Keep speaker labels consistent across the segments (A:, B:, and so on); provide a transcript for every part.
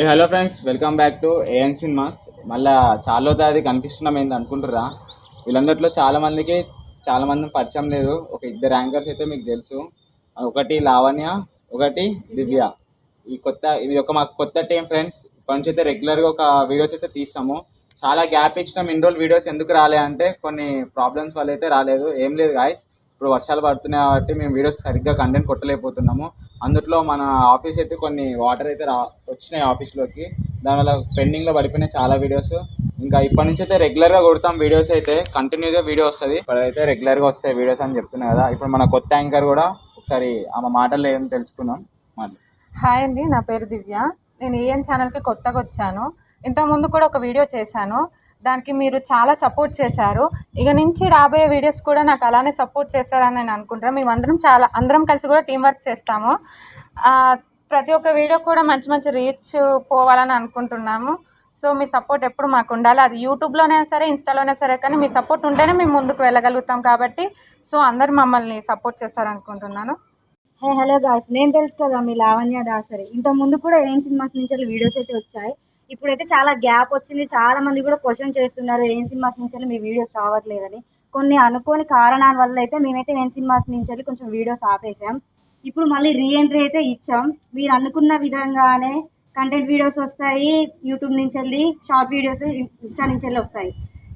A: Hey hello friends welcome back to AN cinemas మళ్ళా చాలా అది కనిపిస్తున్నాం ఏంటి అనుకుంటురా వీళ్ళందరిలో చాలామందికి చాలామంది పరిచయం లేదు. ఒక ఇద్దరు యాంకర్స్ అయితే మీకు తెలుసు. ఒకటి లావణ్య ఒకటి దివ్య. ఈ కొత్త ఇది ఒక మాకు కొత్త టీం ఫ్రెండ్స్ ఇప్పటి నుంచి అయితే రెగ్యులర్గా ఒక వీడియోస్ అయితే తీస్తాము. చాలా గ్యాప్ ఇచ్చినాం. ఇన్ని రోజులు వీడియోస్ ఎందుకు రాలే అంటే కొన్ని ప్రాబ్లమ్స్ వల్ల అయితే రాలేదు. ఏం లేదు గాయస్ ఇప్పుడు వర్షాలు పడుతున్నాయి కాబట్టి మేము వీడియోస్ సరిగ్గా కంటెంట్ కొట్టలేకపోతున్నాము. అందుట్లో మన ఆఫీస్ అయితే కొన్ని వాటర్ అయితే రా వచ్చినాయి ఆఫీస్లోకి దానివల్ల పెండింగ్లో పడిపోయినాయి చాలా వీడియోస్ ఇంకా ఇప్పటి నుంచి అయితే రెగ్యులర్గా కొడతాం వీడియోస్ అయితే. కంటిన్యూగా వీడియో వస్తుంది. ఇప్పుడైతే రెగ్యులర్గా వస్తాయి వీడియోస్ అని చెప్తున్నాయి కదా. ఇప్పుడు మన కొత్త యాంకర్ కూడా ఒకసారి ఆమె మాటలు ఏం తెలుసుకుందాం. మళ్ళీ
B: హాయ్ అండి నా పేరు దివ్య. నేను ఈఎన్ ఛానల్కి కొత్తగా వచ్చాను. ఇంతకుముందు కూడా ఒక వీడియో చేశాను. దానికి మీరు చాలా సపోర్ట్ చేశారు. ఇక నుంచి రాబోయే వీడియోస్ కూడా నాకు అలానే సపోర్ట్ చేస్తారని నేను అనుకుంటున్నాను మేమందరం చాలా అందరం కలిసి కూడా టీం వర్క్ చేస్తాము. ప్రతి ఒక్క వీడియో కూడా మంచి మంచి రీచ్ పోవాలని అనుకుంటున్నాము. సో మీ సపోర్ట్ ఎప్పుడు మాకు ఉండాలి. అది యూట్యూబ్లోనే సరే ఇన్స్టాలోనే సరే కానీ మీ సపోర్ట్ ఉంటేనే మేము ముందుకు వెళ్ళగలుగుతాం కాబట్టి సో అందరు మమ్మల్ని సపోర్ట్ చేస్తారనుకుంటున్నాను.
C: హే హలో గాయస్ నేను తెలుసు కదా మీ లావణ్య దాసరి. ఇంత ముందు కూడా ఏం సినిమాస్ నుంచి వీడియోస్ అయితే వచ్చాయి. ఇప్పుడైతే చాలా గ్యాప్ వచ్చింది. చాలా మంది కూడా క్వశ్చన్ చేస్తున్నారు ఏం సినిమాస్ నుంచి మీ వీడియోస్ రావట్లేదని? కొన్ని అనుకోని కారణాల వల్ల అయితే మేమైతే ఏం సినిమాస్ నుంచి కొంచెం వీడియోస్ ఆపేసాం. ఇప్పుడు మళ్ళీ రీఎంట్రీ అయితే ఇచ్చాం. మీరు అనుకున్న విధంగానే కంటెంట్ వీడియోస్ వస్తాయి యూట్యూబ్ నుంచి వెళ్ళి షార్ట్ వీడియోస్ ఇన్స్టా నుంచి వెళ్ళి వస్తాయి.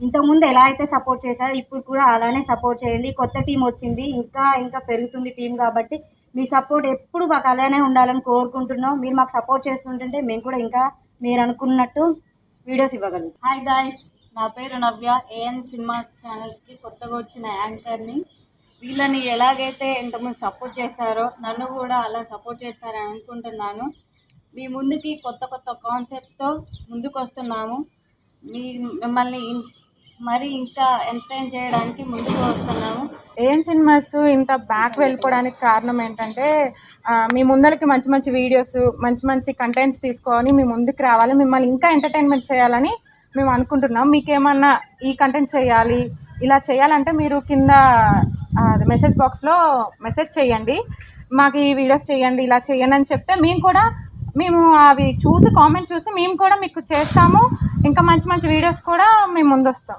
C: ఇంతకుముందు ఎలా అయితే సపోర్ట్ చేశారో ఇప్పుడు కూడా అలానే సపోర్ట్ చేయండి. కొత్త టీం వచ్చింది ఇంకా ఇంకా పెరుగుతుంది టీం కాబట్టి మీ సపోర్ట్ ఎప్పుడు మాకు అలానే ఉండాలని కోరుకుంటున్నాం. మీరు మాకు సపోర్ట్ చేస్తుంటుంటే మేము కూడా ఇంకా మీరు అనుకున్నట్టు వీడియోస్ ఇవ్వగలరు
D: హాయ్ గాయస్ నా పేరు నవ్య. ఏఎన్ సినిమాస్ ఛానల్స్కి కొత్తగా వచ్చిన యాంకర్ని వీళ్ళని ఎలాగైతే ఇంతకుముందు సపోర్ట్ చేస్తారో నన్ను కూడా అలా సపోర్ట్ చేస్తారని అనుకుంటున్నాను. మీ ముందుకి కొత్త కొత్త కాన్సెప్ట్తో ముందుకు వస్తున్నాము మీ మిమ్మల్ని మరి ఇంకా ఎంటర్టైన్ చేయడానికి ముందుకు వస్తున్నాము
B: ఏం సినిమాస్ ఇంత బ్యాక్ వెళ్ళిపోవడానికి కారణం ఏంటంటే మీ ముందరికి మంచి మంచి వీడియోస్ మంచి మంచి కంటెంట్స్ తీసుకొని మీ ముందుకు రావాలి మిమ్మల్ని ఇంకా ఎంటర్టైన్మెంట్ చేయాలని మేము అనుకుంటున్నాం. మీకు ఏమన్నా ఈ కంటెంట్ చేయాలి ఇలా చేయాలంటే మీరు కింద మెసేజ్ బాక్స్లో మెసేజ్ చేయండి. మాకు ఈ వీడియోస్ చేయండి ఇలా చేయండి అని చెప్తే మేము కూడా మేము అవి చూసి కామెంట్ చూసి మేము కూడా మీకు చేస్తాము. ఇంకా మంచి మంచి వీడియోస్ కూడా మేము ముందు వస్తాం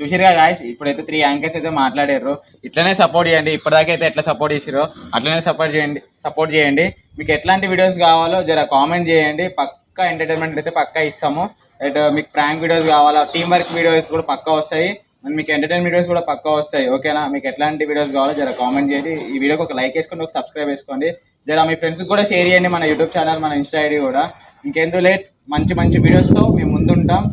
A: కదా గాయస్ ఇప్పుడైతే త్రీ యాంకర్స్ అయితే మాట్లాడారు ఇట్లనే సపోర్ట్ చేయండి. ఇప్పటిదాకా అయితే ఎట్లా సపోర్ట్ చేసిరో అట్లనే సపోర్ట్ చేయండి. సపోర్ట్ చేయండి. మీకు ఎట్లాంటి వీడియోస్ కావాలో జర కామెంట్ చేయండి. పక్కా ఎంటర్టైన్మెంట్ అయితే పక్కా ఇస్తాము. అండ్ మీకు ప్రాంక్ వీడియోస్ కావాలా టీం వర్క్ వీడియోస్ కూడా పక్కా వస్తాయి. మీకు ఎంటర్టైన్ వీడియోస్ కూడా పక్కా వస్తాయి. ఓకేనా మీకు ఎట్లాంటి వీడియోస్ కావాలో జర కామెంట్ చేయండి. ఈ వీడియోకి ఒక లైక్ వేసుకొని ఒక సబ్స్క్రైబ్ చేసుకోండి జర మీ ఫ్రెండ్స్కి కూడా షేర్ చేయండి మన యూట్యూబ్ ఛానల్ మన ఇన్స్టా ఐడి కూడా. ఇంకెందుకు లేట్ మంచి మంచి వీడియోస్తో మేము வேண்டாம்